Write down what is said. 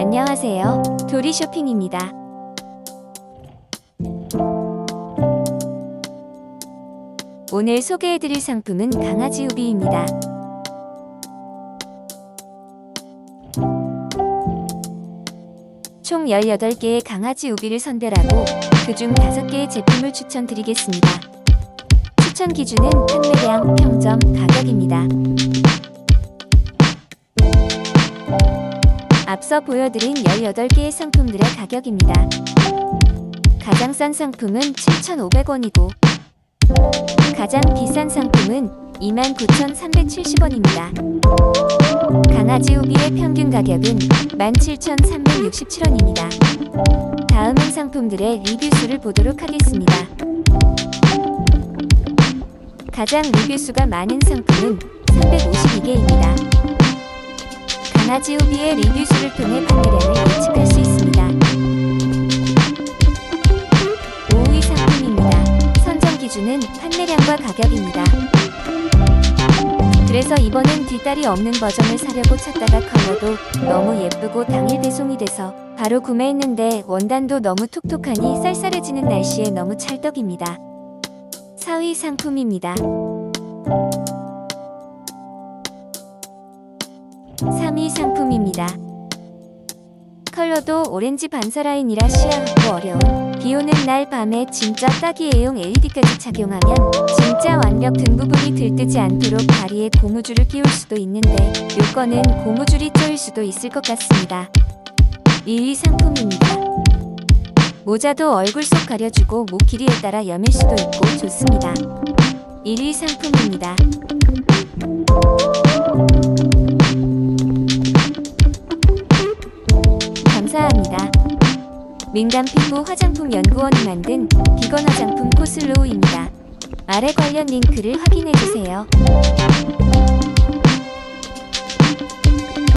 안녕하세요. 도리 쇼핑입니다. 오늘 소개해드릴 상품은 강아지 우비입니다. 총 18개의 강아지 우비를 선별하고 그중 5개의 제품을 추천드리겠습니다. 추천 기준은 판매량, 평점, 가격입니다. 앞서 보여드린 18개의 상품들의 가격입니다. 가장 싼 상품은 7,500원이고 가장 비싼 상품은 29,370원입니다. 강아지 우비의 평균 가격은 17,367원입니다. 다음은 상품들의 리뷰 수를 보도록 하겠습니다. 가장 리뷰 수가 많은 상품은 352개입니다. 강아지 우비의 리뷰 수를 통해 판매량을 예측할 수 있습니다. 5위 상품입니다. 선정 기준은 판매량과 가격입니다. 그래서 이번엔 뒷다리 없는 버전을 사려고 찾다가 컬러도 너무 예쁘고 당일 배송이 돼서 바로 구매했는데 원단도 너무 톡톡하니 쌀쌀해지는 날씨에 너무 찰떡입니다. 4위 상품입니다. 3위 상품입니다. 컬러도 오렌지 반사 라인이라 시야하고 어려운 비 오는 날 밤에 진짜 딱이에용 LED까지 착용하면 진짜 완벽 등 부분이 들뜨지 않도록 다리에 고무줄을 끼울 수도 있는데 요거는 고무줄이 쪼일 수도 있을 것 같습니다. 1위 상품입니다. 모자도 얼굴 속 가려주고 목 길이에 따라 여밀 수도 있고 좋습니다. 1위 상품입니다. 감사합니다. 민간 피부 화장품 연구원이 만든 비건 화장품 코슬로우입니다. 아래 관련 링크를 확인해 주세요.